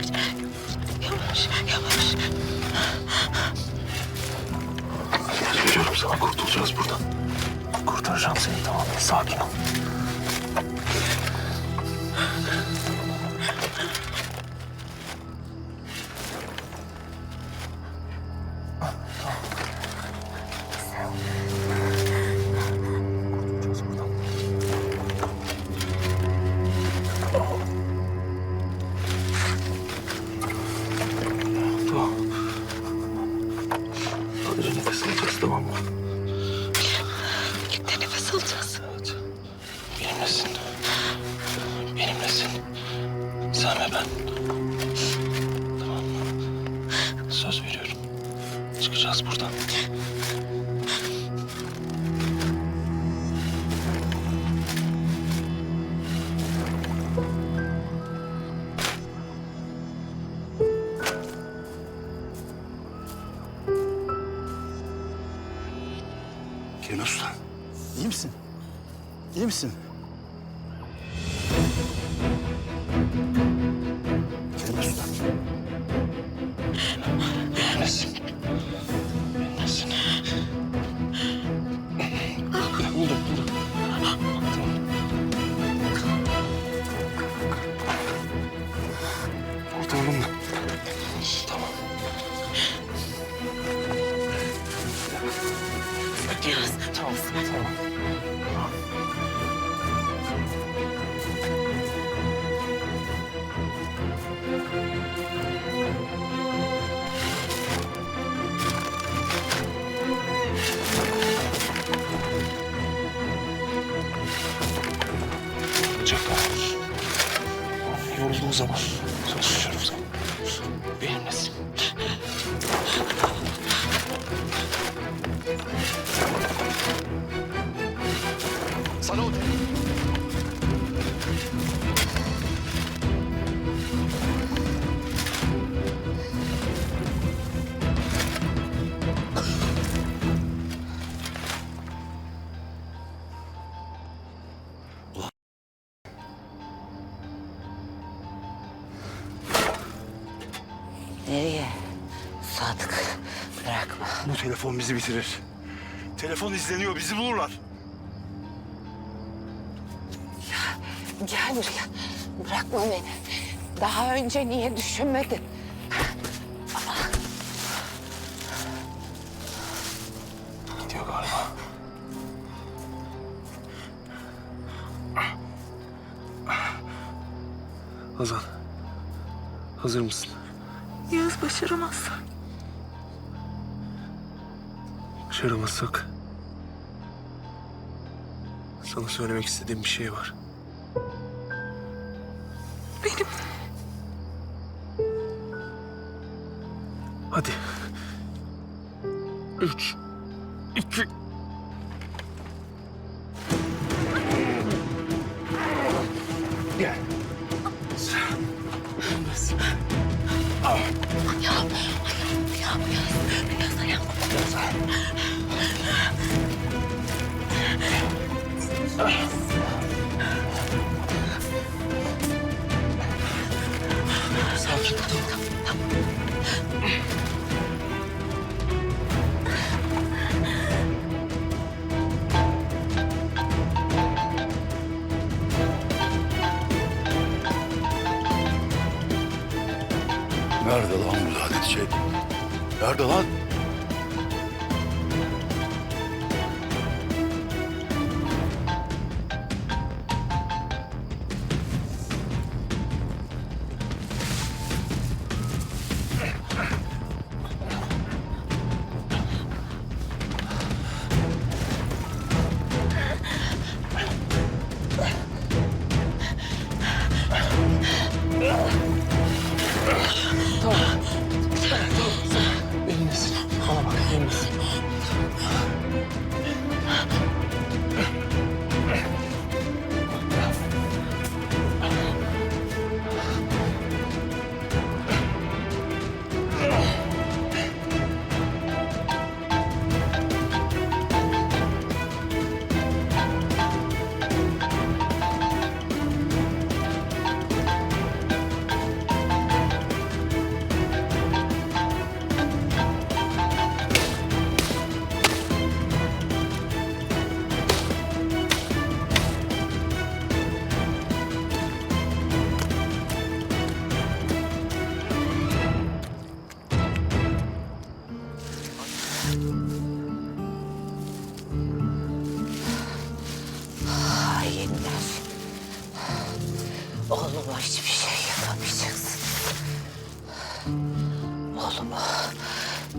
Yavaş. Yavaş. Yavaş. Söz veriyorum sana kurtulacağız buradan. Kurtaracağım seni tamam mı? Sakin ol. Söz veriyorum. Çıkacağız buradan. Gelin. Tamam, tamam. Yorulduğu zaman veriyorum sana. Benimlesin. Telefon bizi bitirir. Telefon izleniyor, bizi bulurlar. Gel buraya. Bırakma beni. Daha önce niye düşünmedin? Gidiyor galiba. Hazan. Hazır mısın? Yağız başaramazsa. Başaramazsak... Sana söylemek istediğim bir şey var. Benim Hadi. Üç, iki... Sakin ol. Nerede lan bu lanet şey? Nerede lan?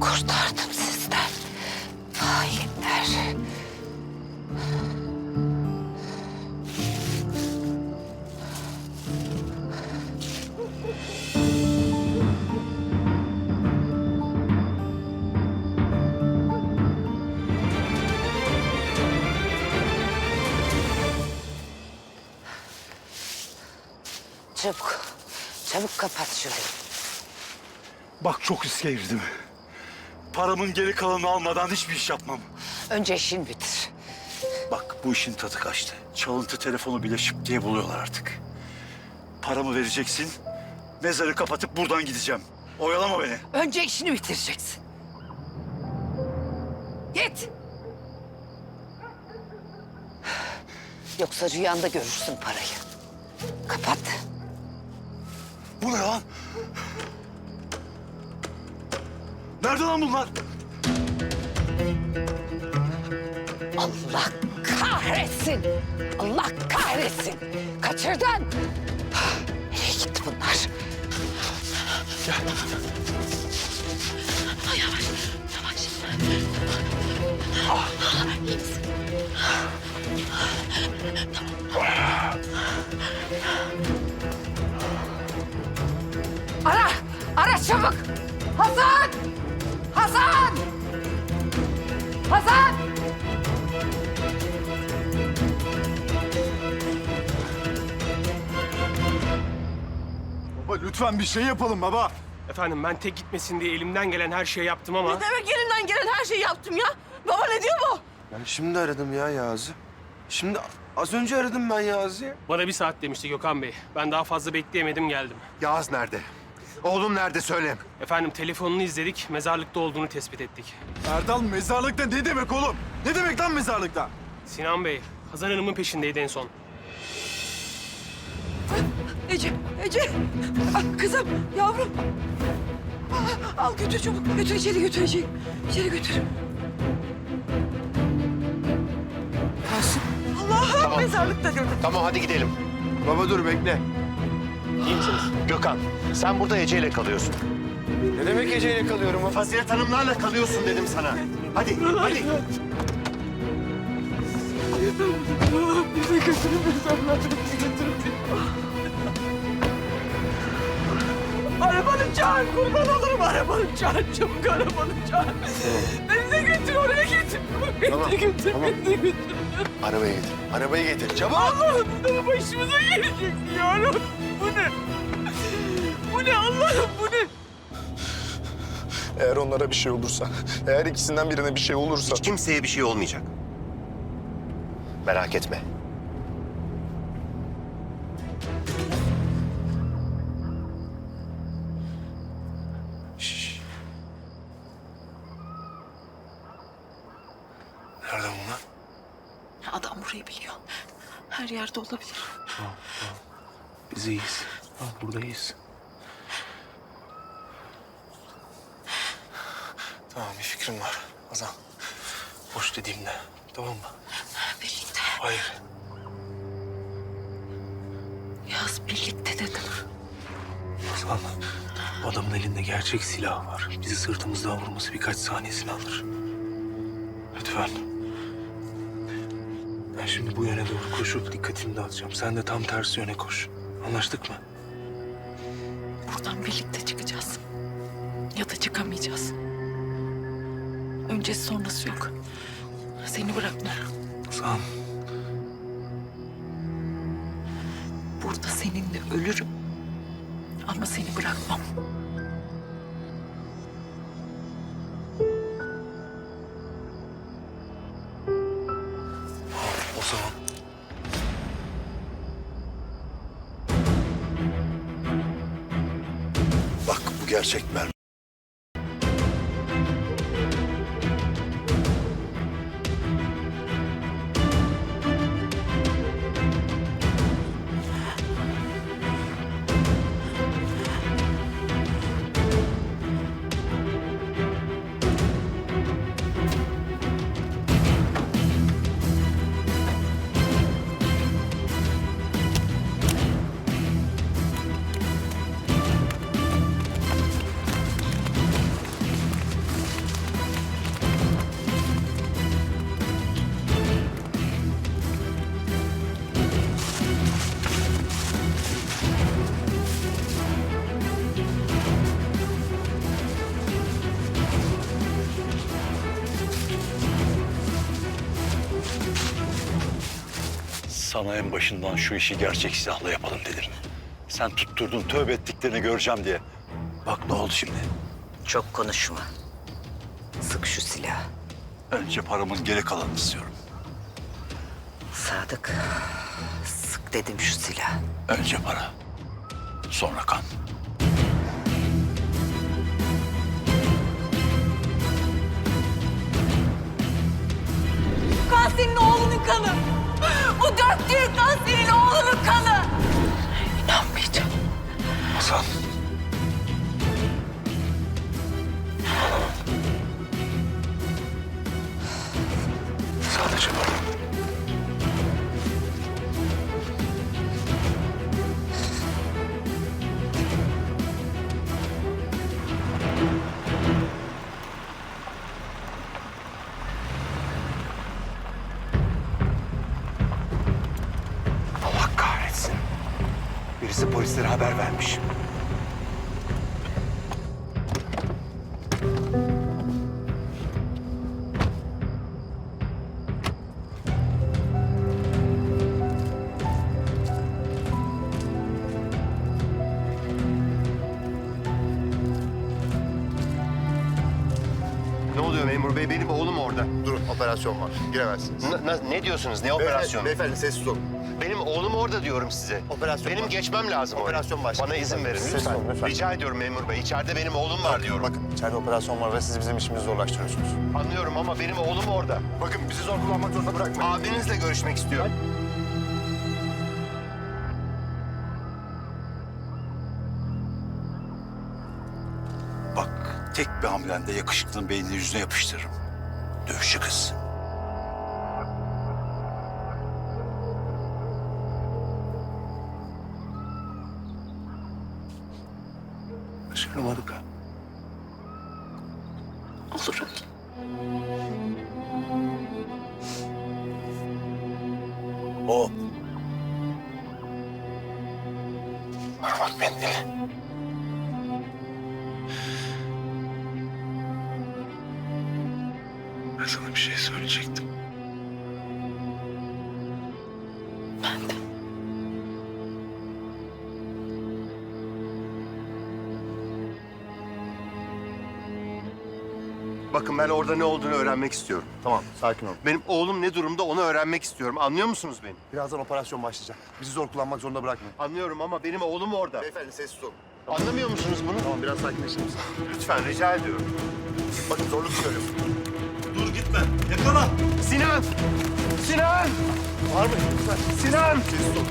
Kurtardım sizden. Hainler. Çabuk, çabuk kapat şurayı. Bak çok riske girdim. Paramın geri kalanını almadan hiçbir iş yapmam. Önce işini bitir. Bak bu işin tadı kaçtı. Çalıntı telefonu bile şıp diye buluyorlar artık. Paramı vereceksin. Mezarı kapatıp buradan gideceğim. Oyalama beni. Önce işini bitireceksin. Git. Yoksa rüyanda görürsün parayı. Kapat. Bu ne lan? Nerede lan bunlar? Allah kahretsin. Allah kahretsin. Kaçırdın. Nereye gitti bunlar? Yavaş, yavaş. İyi misin? Ara! Ara çabuk! Hasan! Hasan! Hasan! Baba lütfen bir şey yapalım baba. Efendim ben tek gitmesin diye elimden gelen her şeyi yaptım ama... Ne demek elimden gelen her şeyi yaptım ya? Baba ne diyor bu? Ben şimdi aradım ya Yağız'ı. Şimdi az önce aradım ben Yağız'ı. Bana bir saat demişti Gökhan Bey. Ben daha fazla bekleyemedim geldim. Yağız nerede? Oğlum nerede söyle. Efendim telefonunu izledik, mezarlıkta olduğunu tespit ettik. Erdal mezarlıkta ne demek oğlum? Ne demek lan mezarlıkta? Sinan Bey, Hazan Hanım'ın peşindeydi en son. Ece, Ece. Ah, kızım, yavrum. Ah, Al götür çabuk. Götür içeri götür içeri. İçeri götür. Allah'ım mezarlıkta gördüm. Tamam hadi gidelim. Baba dur bekle. İyi misiniz? Gökhan sen burada Ece ile kalıyorsun. Ne demek geceyle kalıyorum? baba? Fazilet Hanımlarla kalıyorsun dedim sana. Hadi hadi. Bizi götürün. Bizi götürün. Arabanı çağır. Kurban olurum arabanı çağır. Çabuk arabanı çağır. Beni de götür oraya götür. Beni Tamam, de götür. tamam. Beni de götür. Arabayı getir. Arabayı getir. Çabuk. Allah'ım başımıza gelecek ne? Bu ne Allah'ım bu ne? Eğer onlara bir şey olursa, eğer ikisinden birine bir şey olursa... Hiç kimseye bir şey olmayacak. Merak etme. Nerede bunlar? Adam burayı biliyor. Her yerde olabilir. Biz iyiyiz. Ha, buradayız. Tamam bir fikrim var. Azam. Boş dediğimde. Tamam mı? Birlikte. Hayır. Yaz birlikte dedim. Hasan, bu adamın elinde gerçek silah var. Bizi sırtımızdan vurması birkaç saniyesini alır. Lütfen. Ben şimdi bu yöne doğru koşup dikkatini dağıtacağım. Sen de tam tersi yöne koş. Anlaştık mı? Buradan birlikte çıkacağız. Ya da çıkamayacağız. Öncesi sonrası yok. Seni bırakmam. Hasan, Burada seninle ölürüm. Ama seni bırakmam. o zaman Bak bu gerçek mermi. Sana en başından şu işi gerçek silahla yapalım dedim. Sen tutturdun tövbe ettiklerini göreceğim diye. Bak ne oldu şimdi? Çok konuşma. Sık şu silahı. Önce paramın geri kalanını istiyorum. Sadık. Sık dedim şu silahı. Önce para. Sonra kan. Kan senin oğlunun kanı. Bu döktüğün kan senin oğlunun kanı. İnanmayacağım. Hasan. Sadece para. Birisi polislere haber vermiş. Ne oluyor memur bey? Benim oğlum orada. Durun operasyon var. Giremezsiniz. N- n- ne diyorsunuz? Ne operasyonu? Beyefendi sessiz olun. Benim oğlum orada diyorum size. Operasyon Benim var. geçmem lazım Operasyon başladı. Bana izin verin lütfen. olun, lütfen. Rica ediyorum memur bey. İçeride benim oğlum var diyorum. Bakın içeride operasyon var ve siz bizim işimizi zorlaştırıyorsunuz. Anlıyorum ama benim oğlum orada. Bakın bizi zor kullanmak zorunda bırakmayın. Abinizle görüşmek istiyorum. Bak tek bir hamlende yakışıklının beynini yüzüne yapıştırırım. Dövüşçü kız. Bakın ben orada ne olduğunu öğrenmek istiyorum. Tamam sakin olun. Benim oğlum ne durumda onu öğrenmek istiyorum. Anlıyor musunuz beni? Birazdan operasyon başlayacak. Bizi zor kullanmak zorunda bırakmayın. Anlıyorum ama benim oğlum orada. Beyefendi sessiz olun. Anlamıyor musunuz bunu? Tamam biraz sakinleşir misin? Lütfen rica ediyorum. Bakın zorluk görüyorsun. Sinan! Sinan! Var mı? Lütfen. Sinan! Sessiz olun.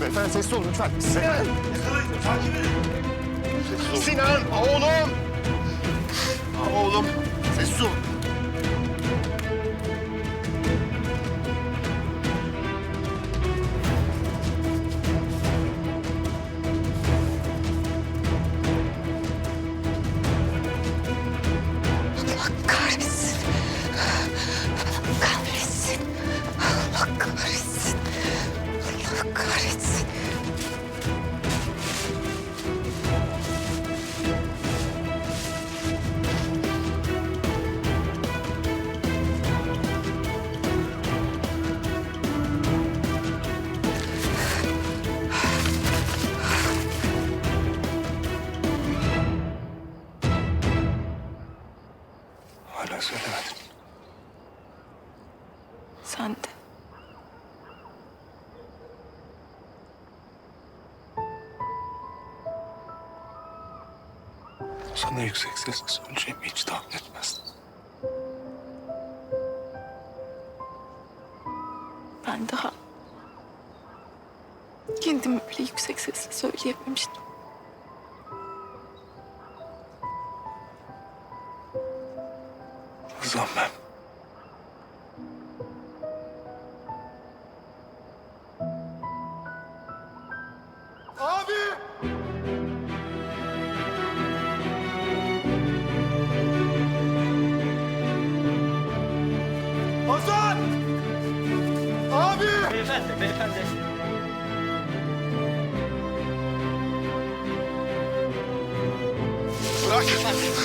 Beyefendi sessiz olun lütfen. Sinan! Sessiz olun. Sinan! Oğlum! Oğlum! Sessiz olun. Sana yüksek sesle söyleyeceğimi hiç tahmin etmezdim. Ben daha kendimi bile yüksek sesle söyleyememiştim.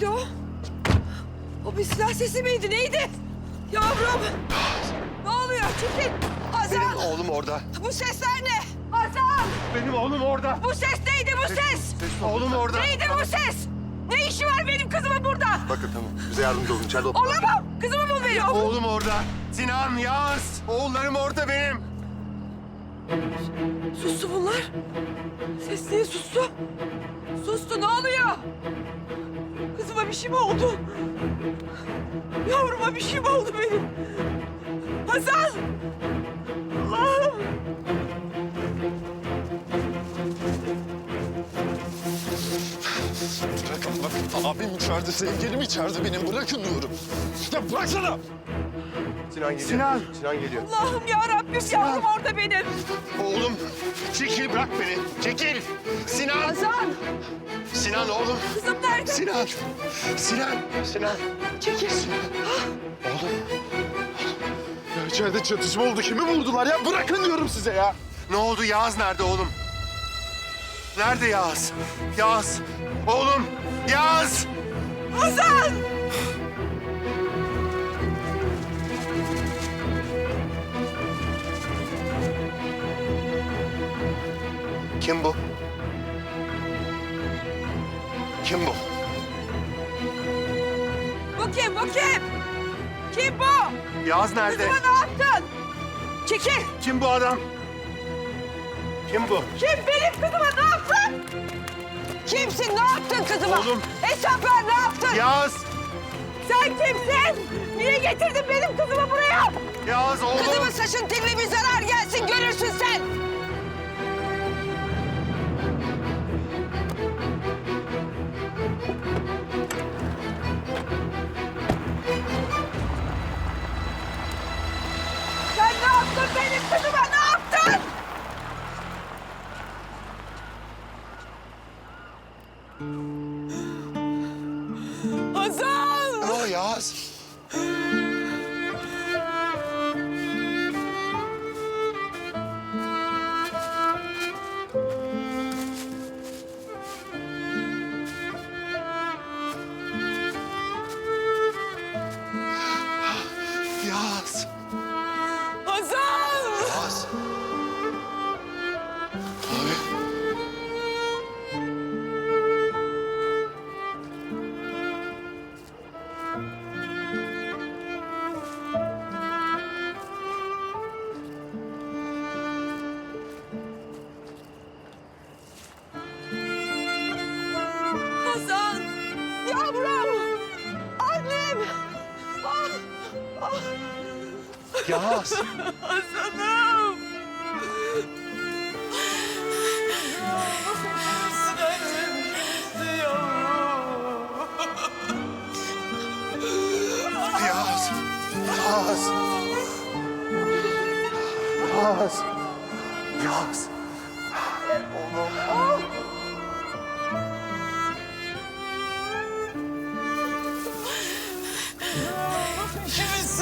Neydi o? O bir silah sesi miydi? Neydi? Yavrum! Ne oluyor? Çekil! Hazan! Benim oğlum orada. Bu sesler ne? Hazan! Benim oğlum orada. Bu ses neydi bu ses? Oğlum orada. Neydi bu ses? Ne işi var benim kızımın burada? Bakın tamam. Bize yardımcı olun. İçeride oturun. Olamam! Kızımı bul benim! Oğlum orada. Sinan, Yağız. Oğullarım orada benim. Sustu bunlar. Ses niye sustu? Sustu ne oluyor? Bir şey mi oldu? Yavruma bir şey mi oldu benim? Hasan! Allah'ım! Bırakın bakın. Abim içeride, sevgilim içeride benim. Bırakın diyorum. Ya bıraksana! Sinan geliyor. Sinan. Sinan geliyor. Allah'ım ya Rabbim yavrum orada benim. Oğlum çekil bırak beni. Çekil. Sinan. Hasan! Sinan oğlum. Kızım nerede? Sinan. Sinan. Sinan. Çekil. Oğlum. Ya içeride çatışma oldu. Kimi vurdular ya? Bırakın diyorum size ya. Ne oldu? Yağız nerede oğlum? Nerede Yağız? Yağız. Oğlum. Yağız. Hasan! Kim bu? Kim bu? Bu kim? Bu kim? Kim bu? Yağız nerede? Kızıma ne yaptın? Çekil! Kim bu adam? Kim bu? Kim benim kızıma ne yaptın? Kimsin? Ne yaptın kızıma? Oğlum. Hesap ver ne yaptın? Yağız. Sen kimsin? Niye getirdin benim kızımı buraya? Yağız oğlum. Kızımın saçın teline bir zarar gelsin görürsün. Sen benim kızıma Yağız. Hasan'ım! Sinancığım gitti yavrum. Yağız. Yağız. Yağız. Yağız. Sinancığım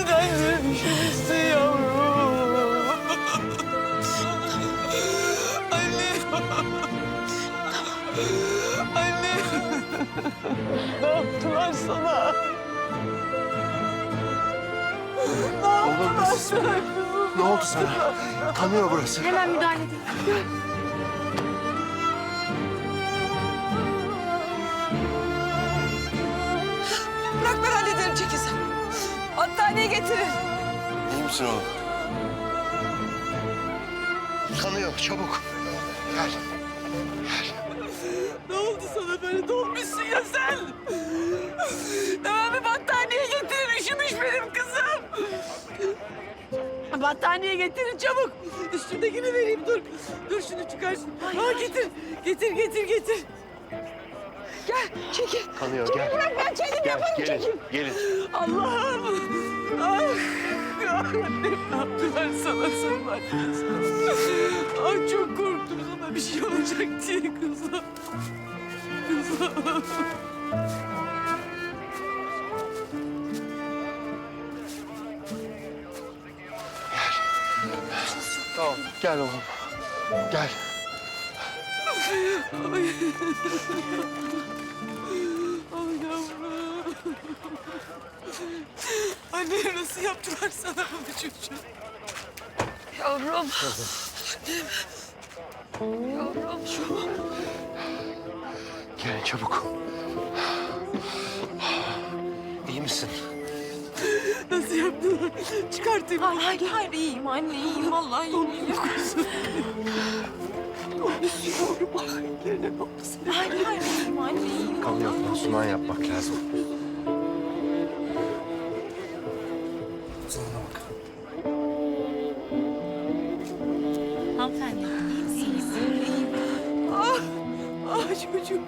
gitti yavrum. Anne. Anne. ne yaptılar sana? Ne yaptılar sana? Ne oldu sana? Kanıyor burası. Hemen müdahale edin. Getirin. İyi misin oğlum? Kanıyor çabuk. Gel. Ne oldu sana böyle dolmuşsun ya sen? Hemen bir battaniye getirin üşümüş benim kızım. Battaniye getirin çabuk. Üstündekini vereyim dur. Dur şunu çıkarsın. Ha getir. Getir getir getir. Gel çekil. Kanıyor Çekil gel. bırak ben kendim Gel yaparım gelin çekil. gelin. Allah'ım. Ah. Ah, annem ne yaptılar sana sen annesi. Ay çok korktum sana bir şey olacak diye kızım. Kızım. Tamam gel oğlum. Gel. Ay. Anne nasıl yaptılar sana bunu çocuğum? Yavrum. Yavrum şu. Gelin çabuk. İyi misin? Nasıl yaptılar? Çıkartayım. Hayır, hayır, hayır. iyiyim anne, iyiyim. Vallahi iyiyim. Yavrum? Hayır, hayır, iyiyim anne, iyiyim. Kan yok. Pansuman yapmak lazım. Çocuğum.